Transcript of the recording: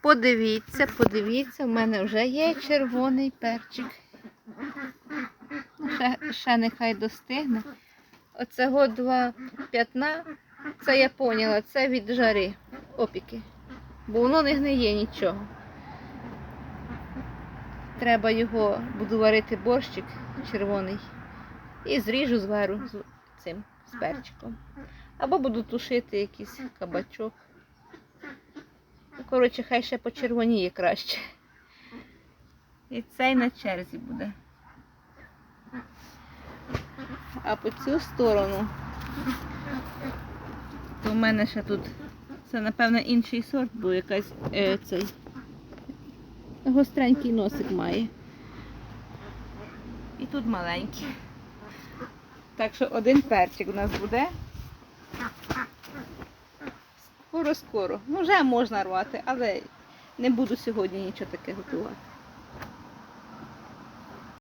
Подивіться, подивіться, в мене вже є червоний перчик. Ще, ще нехай достигне. Оцього два п'ятна, це я поняла, це від жари опіки. Бо воно не гниє нічого. Треба його, буду варити борщик червоний. І зріжу звару з цим з перчиком. Або буду тушити якийсь кабачок. Коротше, хай ще почервоніє краще. І цей на черзі буде. А по цю сторону, то в мене ще тут, це напевно інший сорт, бо якась е, цей гостренький носик має. І тут маленький. Так що один перчик у нас буде. Скоро-скоро. Ну, вже можна рвати, але не буду сьогодні нічого таке готувати.